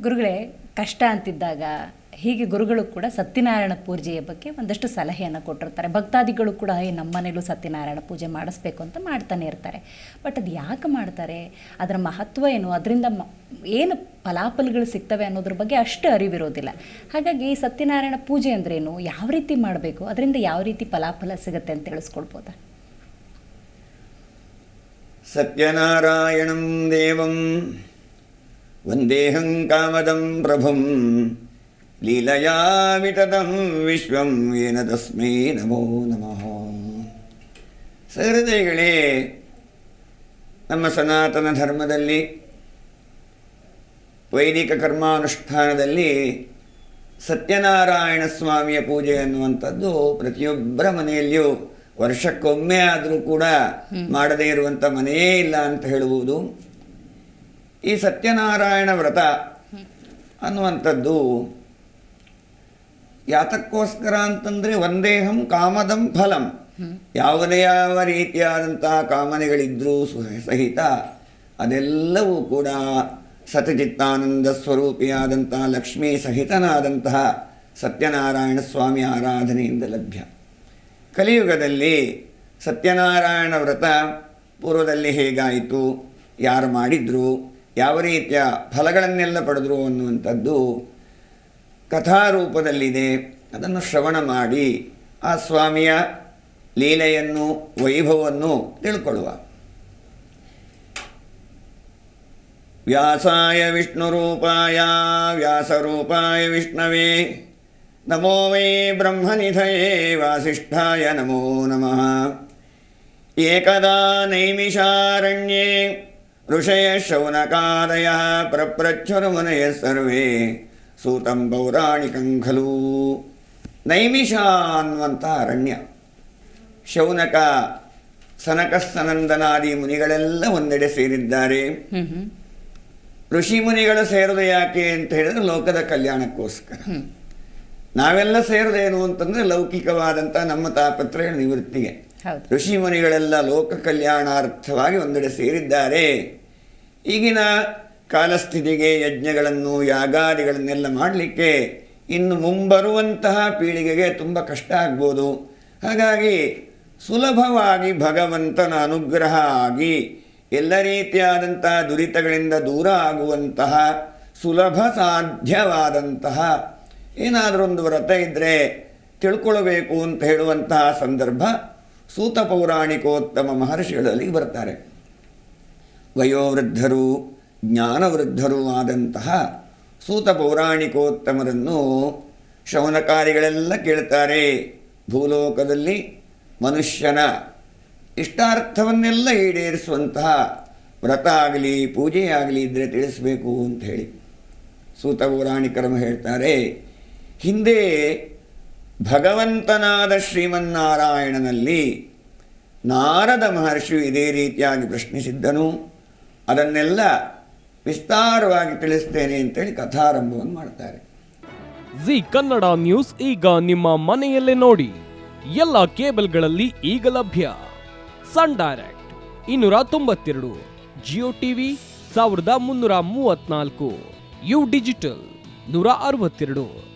ಗುರುಗಳೇ, ಕಷ್ಟ ಅಂತಿದ್ದಾಗ ಹೀಗೆ ಗುರುಗಳು ಕೂಡ ಸತ್ಯನಾರಾಯಣ ಪೂಜೆಯ ಬಗ್ಗೆ ಒಂದಷ್ಟು ಸಲಹೆಯನ್ನು ಕೊಟ್ಟಿರ್ತಾರೆ. ಭಕ್ತಾದಿಗಳು ಕೂಡ ನಮ್ಮ ಮನೇಲೂ ಸತ್ಯನಾರಾಯಣ ಪೂಜೆ ಮಾಡಿಸ್ಬೇಕು ಅಂತ ಮಾಡ್ತಾನೆ ಇರ್ತಾರೆ. ಬಟ್ ಅದು ಯಾಕೆ ಮಾಡ್ತಾರೆ? ಅದರ ಮಹತ್ವ ಏನು? ಅದರಿಂದ ಏನು ಫಲಾಫಲಗಳು ಸಿಗ್ತವೆ ಅನ್ನೋದ್ರ ಬಗ್ಗೆ ಅಷ್ಟು ಅರಿವಿರೋದಿಲ್ಲ. ಹಾಗಾಗಿ ಸತ್ಯನಾರಾಯಣ ಪೂಜೆ ಅಂದ್ರೇನು? ಯಾವ ರೀತಿ ಮಾಡಬೇಕು? ಅದರಿಂದ ಯಾವ ರೀತಿ ಫಲಾಫಲ ಸಿಗುತ್ತೆ ಅಂತ ತಿಳಿಸ್ಕೊಳ್ಬೋದ ಸತ್ಯನಾರಾಯಣಂ ದೇವಂ ವಂದೇಹಂ ಕಾಮದಂ ಪ್ರಭುಂ ವಿತತಂ ವಿಶ್ವಂ ಏನ ತಸ್ಮೈ ನಮೋ ನಮಃ ಸಹೃದಯಗಳೇ ನಮ್ಮ ಸನಾತನ ಧರ್ಮದಲ್ಲಿ ವೈದಿಕ ಕರ್ಮಾನುಷ್ಠಾನದಲ್ಲಿ ಸತ್ಯನಾರಾಯಣ ಸ್ವಾಮಿಯ ಪೂಜೆ ಅನ್ನುವಂಥದ್ದು ಪ್ರತಿಯೊಬ್ಬರ ಮನೆಯಲ್ಲಿಯೂ ವರ್ಷಕ್ಕೊಮ್ಮೆ ಆದರೂ ಕೂಡ ಮಾಡದೇ ಇರುವಂಥ ಮನೆಯೇ ಇಲ್ಲ ಅಂತ ಹೇಳುವುದು. ಈ ಸತ್ಯನಾರಾಯಣ ವ್ರತ ಅನ್ನುವಂಥದ್ದು ಯಾತಕ್ಕೋಸ್ಕರ ಅಂತಂದರೆ ಒಂದೇಹಂ ಕಾಮದಂ ಫಲಂ. ಯಾವುದೇ ಯಾವ ರೀತಿಯಾದಂತಹ ಕಾಮನೆಗಳಿದ್ರೂ ಸಹ- ಸಹಿತ ಅದೆಲ್ಲವೂ ಕೂಡ ಸತಚಿತ್ತಾನಂದ ಸ್ವರೂಪಿಯಾದಂತಹ ಲಕ್ಷ್ಮೀ ಸಹಿತನಾದಂತಹ ಸತ್ಯನಾರಾಯಣ ಸ್ವಾಮಿ ಆರಾಧನೆಯಿಂದ ಲಭ್ಯ. ಕಲಿಯುಗದಲ್ಲಿ ಸತ್ಯನಾರಾಯಣ ವ್ರತ ಪೂರ್ವದಲ್ಲಿ ಹೇಗಾಯಿತು? ಯಾರು ಮಾಡಿದ್ರು? ಯಾವ ರೀತಿಯ ಫಲಗಳನ್ನೆಲ್ಲ ಪಡೆದರು ಅನ್ನುವಂಥದ್ದು ಕಥಾರೂಪದಲ್ಲಿದೆ. ಅದನ್ನು ಶ್ರವಣ ಮಾಡಿ ಆ ಸ್ವಾಮಿಯ ಲೀಲೆಯನ್ನು, ವೈಭವವನ್ನು ತಿಳ್ಕೊಳ್ಳುವ. ವ್ಯಾಸಾಯ ವಿಷ್ಣುರೂಪಾಯ, ವ್ಯಾಸರೂಪಾಯ ವಿಷ್ಣವೇ, ನಮೋ ವೈ ಬ್ರಹ್ಮನಿಧಯೇ ವಾಸಿಷ್ಠಾಯ ನಮೋ ನಮಃ. ಏಕದಾ ನೈಮಿಷಾರಣ್ಯೇ ಋಷಯ ಶೌನಕಾದಯ ಪ್ರಪ್ರಚ್ಛುರ್ಮುನಯ ಸರ್ವೇ ಸೂತಂ ಪೌರಾಣಿಕಂ ಖಲು ನೈಮಿಷ ಅನ್ನುವಂಥ ಅರಣ್ಯ ಶೌನಕ ಸನಕ ಸನಂದನಾದಿ ಮುನಿಗಳೆಲ್ಲ ಒಂದೆಡೆ ಸೇರಿದ್ದಾರೆ ಋಷಿ ಮುನಿಗಳು ಸೇರೋದು ಯಾಕೆ ಅಂತ ಹೇಳಿದ್ರೆ ಲೋಕದ ಕಲ್ಯಾಣಕ್ಕೋಸ್ಕರ. ನಾವೆಲ್ಲ ಸೇರೋದೇನು ಅಂತಂದ್ರೆ ಲೌಕಿಕವಾದಂಥ ನಮ್ಮ ತಾಪತ್ರಯ ನಿವೃತ್ತಿಗೆ. ಹೌದು. ಋಷಿ ಮುನಿಗಳೆಲ್ಲ ಲೋಕ ಕಲ್ಯಾಣಾರ್ಥವಾಗಿ ಒಂದೆಡೆ ಸೇರಿದ್ದಾರೆ. ಈಗಿನ ಕಾಲಸ್ಥಿತಿಗೆ ಯಜ್ಞಗಳನ್ನು, ಯಾಗಾದಿಗಳನ್ನೆಲ್ಲ ಮಾಡಲಿಕ್ಕೆ ಇನ್ನು ಮುಂಬರುವಂತಹ ಪೀಳಿಗೆಗೆ ತುಂಬ ಕಷ್ಟ ಆಗ್ಬೋದು. ಹಾಗಾಗಿ ಸುಲಭವಾಗಿ ಭಗವಂತನ ಅನುಗ್ರಹ ಆಗಿ ಎಲ್ಲ ರೀತಿಯಾದಂತಹ ದುರಿತಗಳಿಂದ ದೂರ ಆಗುವಂತಹ ಸುಲಭ ಸಾಧ್ಯವಾದಂತಹ ಏನಾದರೂ ಒಂದು ವ್ರತ ಇದ್ದರೆ ತಿಳ್ಕೊಳ್ಬೇಕು ಅಂತ ಹೇಳುವಂತಹ ಸಂದರ್ಭ ಸೂತ ಪೌರಾಣಿಕೋತ್ತಮ ಮಹರ್ಷಿಗಳಲ್ಲಿ ಬರ್ತಾರೆ. ವಯೋವೃದ್ಧರು, ಜ್ಞಾನವೃದ್ಧರೂ ಆದಂತಹ ಸೂತ ಪೌರಾಣಿಕೋತ್ತಮರನ್ನು ಶೌನಕಾರಿಗಳೆಲ್ಲ ಕೇಳ್ತಾರೆ. ಭೂಲೋಕದಲ್ಲಿ ಮನುಷ್ಯನ ಇಷ್ಟಾರ್ಥವನ್ನೆಲ್ಲ ಈಡೇರಿಸುವಂತಹ ವ್ರತ ಆಗಲಿ, ಪೂಜೆ ಆಗಲಿ ಇದ್ದರೆ ತಿಳಿಸಬೇಕು ಅಂತ ಹೇಳಿ ಸೂತ ಪೌರಾಣಿಕರನ್ನು ಹೇಳ್ತಾರೆ. ಹಿಂದೆ ಭಗವಂತನಾದ ಶ್ರೀಮನ್ನಾರಾಯಣನಲ್ಲಿ ನಾರದ ಮಹರ್ಷಿಯು ಇದೇ ರೀತಿಯಾಗಿ ಪ್ರಶ್ನಿಸಿದ್ದನು. ಅದನ್ನೆಲ್ಲ ವಿಸ್ತಾರವಾಗಿ ತಿಳಿಸ್ತೇನೆ ಅಂತೇಳಿ ಕಥಾರಂಭವನ್ನು ಮಾಡ್ತಾರೆ. ಜಿ ಕನ್ನಡ ನ್ಯೂಸ್ ಈಗ ನಿಮ್ಮ ಮನೆಯಲ್ಲೇ ನೋಡಿ. ಎಲ್ಲ ಕೇಬಲ್ಗಳಲ್ಲಿ ಈಗ ಲಭ್ಯ. ಸನ್ ಡೈರೆಕ್ಟ್ ಇನ್ನೂರ ತೊಂಬತ್ತೆರಡು, ಜಿಯೋ ಟಿವಿ ಸಾವಿರದ ಮುನ್ನೂರ ಮೂವತ್ನಾಲ್ಕು ಯು ಡಿಜಿಟಲ್ ನೂರ ಅರವತ್ತೆರಡು.